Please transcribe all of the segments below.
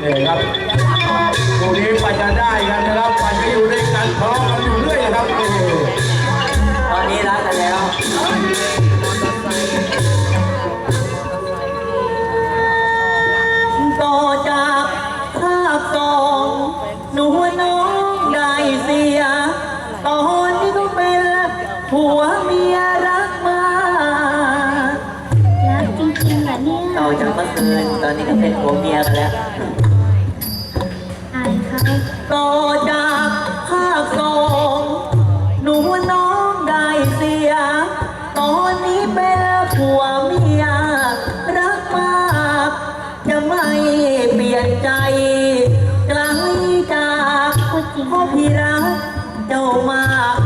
เนี่ยครับคู่นี้ปันจะได้กันนะครับปันจะอยู่ด้วยกันทะเลาะกันอยู่เรื่อยนะครับตอนนี้รักกันแล้วต่อจากภาคสองหนูน้องได้เสีย ตอนนี้ก็เป็นผัว เหรอเนี่ยต่อจากเมื่อคืน ตอนนี้ก็เป็นผัวเมียกันแล้ว อายเขาต่อจากภาคสองหนูน้องได้เสีย ตอนนี้เป็นผัวเมีย รักมาก จะไม่เปลี่ยนใจไกลจากพูดจริงพ่อพี่รักเจ้ามาก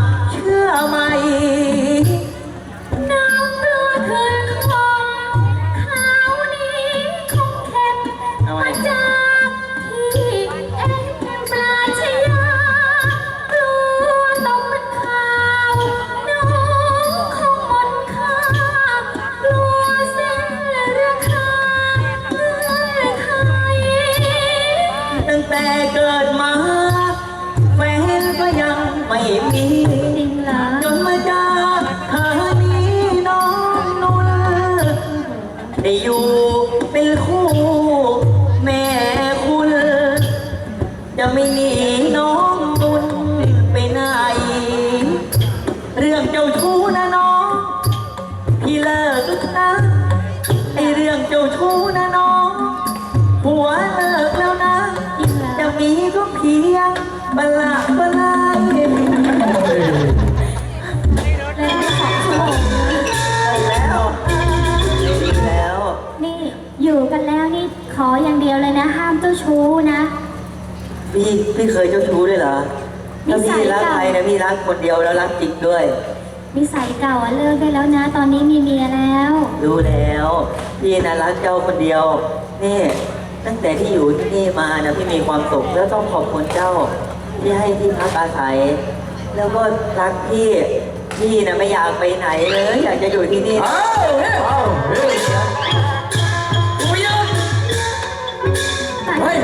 เกิดมาแฟนก็ยังไม่มีจริงเหรอจนมาจอเธอนี้น้องนุ่นได้อยู่เป็นคู่แม่คุณจะไม่หนี บลละบัลลังก์เล่นไปสองชั่วโมงแล้วแล้วนี่อยู่กันแล้วนี่ขออย่างเดียวเลยนะ ห้ามเจ้าชู้นะ พี่พี่เคยเจ้าชู้ด้วยเหรอถ้าพี่รักใครนะพี่รักคนเดียวแล้วรักจริงด้วย นิสัยเก่าอะเลิกได้แล้วนะ ตอนนี้มีเมียแล้ว รู้แล้ว พี่นะรักเจ้าคนเดียว นี่ ตั้งแต่ที่อยู่ที่นี่มานะพี่มีความสุขแล้วต้องขอบคุณเจ้า ที่ให้ที่พักอาศัย แล้วก็รักพี่พี่นะไม่อยากไปไหนเลย อยากจะอยู่ที่นี่เอ้าเฮ้ยเอ้าเฮ้ยกูยังเฮ้ย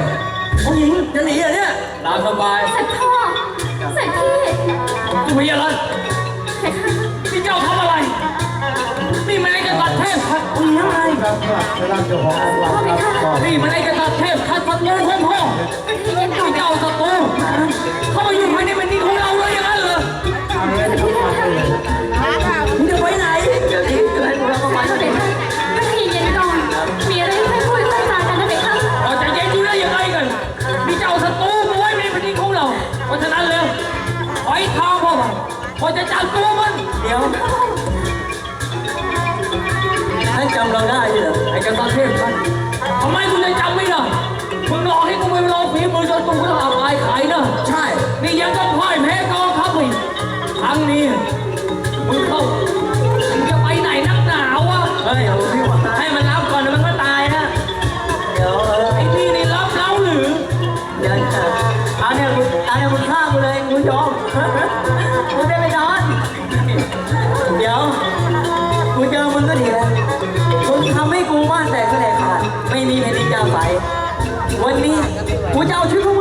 ผู้หญิงจะหนีเหรอเนี่ยตามสบายเสร็จพ่อเสร็จพี่กูมีอะไรเสร็จค่ะนี่เจ้าทำอะไร นี่มันไอ้กระตัดเทพขัดมึงยังไงครับเวลาเจ้าของร้านครับก่อนนี่มันไอ้กระตัดเทพขัดศัตรูของพ่อ พี่เย็นก่อนนี่เจ้าศัตรู เข้ามาอยู่ภายในแผ่นดินของเราเลยอย่างนั้นเหรอมึงจะไปไหนเดี๋ยวนี้จะให้พวกเราเข้ามาเสร็จค่ะพี่เย็นก่อนมีอะไรให้พูดให้จากันนะเด็กค่ะเราจะเย็นอยู่ได้ยังไงกันนี่เจ้าศัตรูมาไว้ในแผ่นดินของเรา เพราะฉะนั้นเลยไอ้ทางพ่อมันพอจะจับตัวมันเดี๋ยวท่านจำเราได้เหรอไอ้กระตัดเทพขัดทำไมกูจะจำ วันนี้กูจะเอาชีวิตพวก